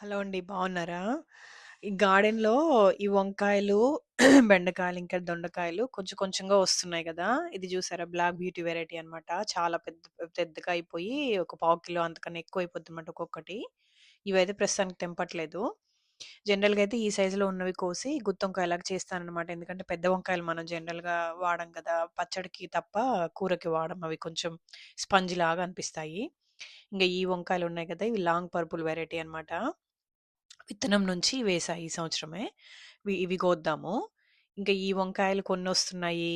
Hello అండి. బాగున్నారా ఈ గార్డెన్‌లో ఈ వంకాయలు, బెండకాయలు, ఇంకా దొండకాయలు కొంచెం కొంచెంగా వస్తున్నాయి కదా ఇది చూసారా బ్లాక్ బ్యూటీ వెరైటీ అనమాట. చాలా పెద్ద పెద్దగా అయిపోయి ఒక పావు కిలో అంతకన్నా ఎక్కువైపోద్దనమాట ఒక్కొక్కటి. ఇవైతే ప్రస్తుతానికి తెంపట్లేదు. జనరల్‌గా అయితే ఈ సైజులో ఉన్నవి కోసి గుత్తొంకాయలాగా చేస్తాననమాట. ఎందుకంటే పెద్ద వంకాయలు మనం జనరల్‌గా వాడం కదా పచ్చడికి తప్ప కూరకి వాడం. అవి కొంచెం స్పంజిలాగా అనిపిస్తాయి. ఇంకా ఈ వంకాయలున్నాయి కదా ఇవి లాంగ్ పర్పుల్ వెరైటీ అనమాట. విత్తనం నుంచి వేశా ఈ సంవత్సరమే. ఇవి ఇవి కోద్దాము. ఇంకా ఈ వంకాయలు కొన్ని వస్తున్నాయి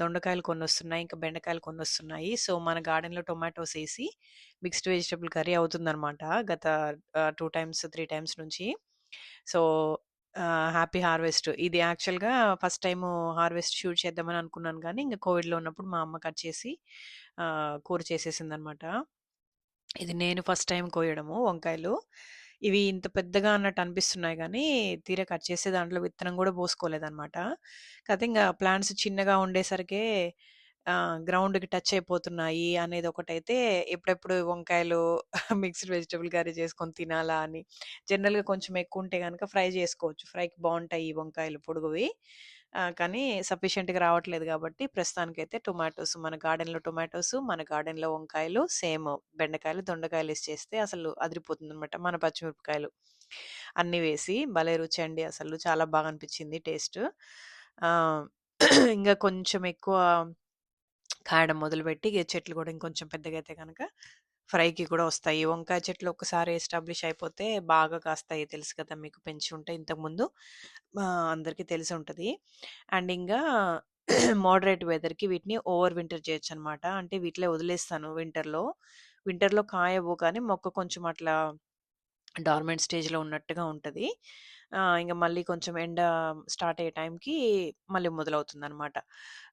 దొండకాయలు కొన్ని వస్తున్నాయి ఇంకా బెండకాయలు కొన్ని వస్తున్నాయి సో, మన గార్డెన్‌లో టొమాటోస్ వేసి మిక్స్డ్ వెజిటబుల్ కర్రీ అవుతుందనమాట. గత టూ టైమ్స్, త్రీ టైమ్స్ నుంచి. So, happy harvest. ఇది యాక్చువల్‌గా ఫస్ట్ టైము హార్వెస్ట్ షూట్ చేద్దామని అనుకున్నాను కానీ ఇంకా కోవిడ్‌లో ఉన్నప్పుడు మా అమ్మ కట్ చేసి కూర చేసేసింది అనమాట ఇది నేను ఫస్ట్ టైం కోయడము వంకాయలు. ఇవి ఇంత పెద్దగా అన్నట్టు అనిపిస్తున్నాయి కానీ తీరా కట్ చేసే దాంట్లో విత్తనం కూడా పోసుకోలేదనమాట. కాతే ఇంకా ప్లాంట్స్ చిన్నగా ఉండేసరికే గ్రౌండ్‌కి టచ్ అయిపోతున్నాయి అనేది ఒకటైతే ఎప్పుడెప్పుడు వంకాయలు మిక్స్డ్ వెజిటబుల్ కర్రీ చేసుకొని తినాలా అని. జనరల్‌గా కొంచెం ఎక్కువ ఉంటే కనుక ఫ్రై చేసుకోవచ్చు ఫ్రైకి బాగుంటాయి ఈ వంకాయలు పొడుగువి. కానీ సఫిషియెంట్‌గా రావట్లేదు గాబట్టి ప్రస్తుతానికైతే టొమాటోస్ మన గార్డెన్‌లో టొమాటోస్, మన గార్డెన్‌లో వంకాయలు, సేమ్ బెండకాయలు, దొండకాయలేసి చేస్తే అసలు అదిరిపోతుంది అనమాట మన పచ్చిమిరపకాయలు అన్నీ వేసి భలే రుచి అండి అసలు. చాలా బాగా అనిపించింది టేస్ట్. ఇంకా కొంచెం ఎక్కువ కాయడం మొదలుపెట్టి చెట్లు కూడా ఇంకొంచెం పెద్దగా అయితే కనుక ఫ్రైకి కూడా వస్తాయి. వంకాయ చెట్లు ఒక్కసారి ఎస్టాబ్లిష్ అయిపోతే బాగా కాస్తాయి. తెలుసు కదా మీకు పెంచి ఉంటే ఇంతకుముందు. అందరికీ తెలిసి ఉంటుంది అండ్ ఇంకా మోడరేట్ వెదర్‌కి వీటిని ఓవర్ వింటర్ చేయొచ్చు అనమాట అంటే వీటిలో వదిలేస్తాను వింటర్‌లో. వింటర్‌లో కాయవు కానీ మొక్క కొంచెం అట్లా డార్మెంట్ స్టేజ్‌లో ఉన్నట్టుగా ఉంటుంది ఇంకా మళ్ళీ కొంచెం ఎండ స్టార్ట్ అయ్యే టైంకి మళ్ళీ మొదలవుతుందనమాట.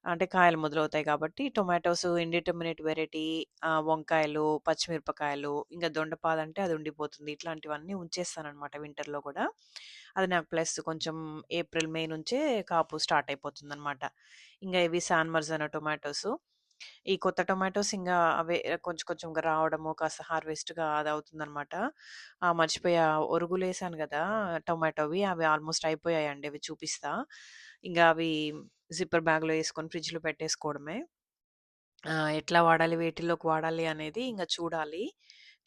అంటే కాయలు మొదలవుతాయి కాబట్టి టొమాటోస్ ఇండిటర్మినేట్ వెరైటీ, ఆహ్, వంకాయలు, పచ్చిమిరపకాయలు, ఇంక దొండపాద అంటే అది ఉండిపోతుంది. ఇట్లాంటివన్నీ ఉంచేస్తాననమాట వింటర్‌లో గూడా. అది నాకు ప్లస్ కొంచెం ఏప్రిల్, మే నుంచే కాపు స్టార్ట్ అయిపోతుందనమాట. ఇంగ ఇవి సాన్‌మర్జానా టొమాటోసు. ఈ కొత్త టొమాటోస్ ఇంగా అవే కొంచెం కొంచెంగా రావడము, కాస్త హార్వెస్ట్‌గా అదవుతుందనమాట. ఆ! మర్చిపోయా ఒరుగులేసాను గదా! టొమాటోవి అవి ఆల్మోస్ట్ అయిపోయాయండి. అవి చూపిస్తా. ఇంగా అవి జిప్పర్ బ్యాగ్‌లో యేసుకొని ఫ్రిడ్జ్‌లో పెట్టేసుకోవడమే. ఎట్లా వాడాలి, వేటిల్లోకి వాడాలి అనేది ఇంగ చూడాలి.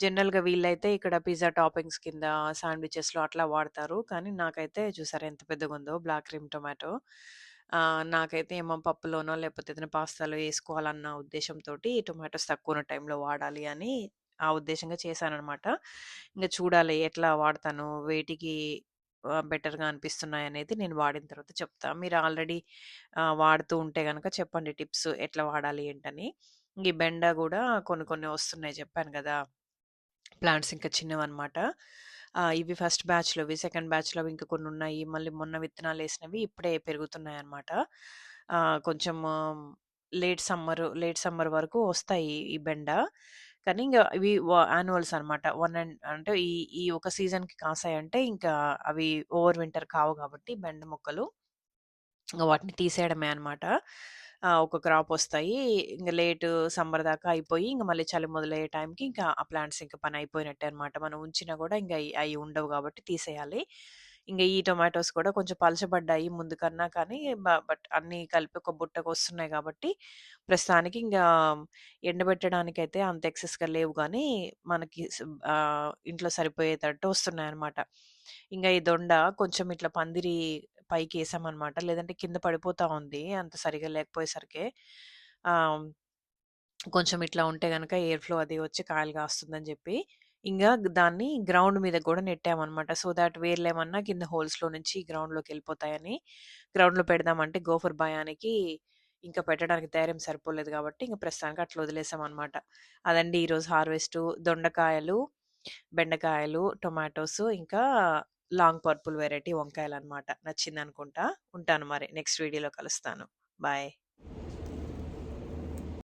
జనరల్‌గా వీళ్ళైతే ఇక్కడ పిజ్జా టాపింగ్స్ కింద శాండ్‌విచెస్‌లో అట్లా వాడతారు. కానీ నాకైతే చూసారా ఎంత పెద్దగుందో బ్లాక్ క్రీమ్ టొమాటో. ఆహ్, నాకైతే ఏమో పప్పులోనో లేకపోతే ఏదైనా పాస్తాలో యేసుకోవాలన్న ఉద్దేశంతోటి టొమాటోస్ తక్కువున్న టైంలో వాడాలి అని ఆ ఉద్దేశంగా చేశాననమాట. ఇంకా చూడాలి ఎట్లా వాడతాను, వేటికి ఆహ్, బెటర్‌గా అనిపిస్తున్నాయనేది నేను వాడిన తర్వాత చెప్తా. మీరు ఆల్రెడీ ఆహ్, వాడుతూ ఉంటే గనక చెప్పండి టిప్స్ ఎట్లా వాడాలి ఏంటని. ఈ బెండ గూడా కొన్ని కొన్ని వస్తున్నాయి చెప్పాను గదా! ప్లాంట్స్ ఇంకా చిన్నవన్నమాట. ఇవి ఫస్ట్ బ్యాచ్‌లోవి, సెకండ్ బ్యాచ్‌లోవి ఇంకా కొన్ని ఉన్నాయి మళ్ళీ మొన్న విత్తనాలు వేసినవి ఇప్పుడే పెరుగుతున్నాయన్నమాట. ఆహ్, కొంచెం లేట్ సమ్మర్, లేట్ సమ్మర్ వరకు వస్తాయి ఈ బెండ. కానీ ఇంగ ఇవి వ యాన్యువల్స్ అనమాట. వన్ అండ్ అంటే ఈ ఈ ఒక సీజన్‌కి కాసాయంటే ఇంకా అవి ఓవర్ వింటర్ కావు కాబట్టి బెండ మొక్కలు. ఇంగ వాటిని తీసేయడమే అనమాట. ఒక క్రాప్ వస్తాయి. ఇంకా లేట్ సమ్మర్ దాకా అయిపోయి ఇంకా మళ్ళీ చలి మొదలయ్యే టైంకి ఇంకా ఆ ప్లాంట్స్ ఇంకా పని అయిపోయినట్టే అనమాట. మనం ఉంచినా కూడా ఇంకా అవి ఉండవు కాబట్టి తీసేయాలి. ఇంకా ఈ టొమాటోస్ కూడా కొంచెం పలచబడ్డాయి ముందు కన్నా కానీ బట్ అన్నీ కలిపి ఒక బుట్టకు వస్తున్నాయి కాబట్టి ప్రస్తుతానికి ఇంకా ఎండబెట్టడానికి అయితే అంత ఎక్సెస్‌గా లేవు కానీ మనకి ఇంట్లో సరిపోయేటట్టు వస్తున్నాయి అనమాట ఇంకా ఈ దొండ కొంచెం ఇట్లా పందిరి పైకి వేసామన్నమాట లేదంటే కింద పడిపోతా ఉంది. అంత సరిగా లేకపోయేసరికి కొంచెం ఇట్లా ఉంటే కనుక ఎయిర్ ఫ్లో అది వచ్చి కాయలు కాస్తుందని చెప్పి ఇంకా దాన్ని గ్రౌండ్ మీద కూడా నెట్టామన్నమాట సో దాట్ వేర్లేమన్నా కింద హోల్స్‌లో నుంచి గ్రౌండ్లోకి వెళ్ళిపోతాయని గ్రౌండ్‌లో పెడదామంటే గోఫర్ భయానికి ఇంకా పెట్టడానికి ధైర్యం సరిపోలేదు కాబట్టి ఇంకా ప్రస్తుతానికి అట్లా వదిలేసామన్నమాట అదండి ఈరోజు హార్వెస్టు. దొండకాయలు, బెండకాయలు, టొమాటోస్ ఇంకా లాంగ్ పర్పుల్ వెరైటీ వంకాయలు అన్నమాట నచ్చింది అనుకుంటా ఉంటాను మరి. నెక్స్ట్ వీడియోలో కలుస్తాను. బాయ్.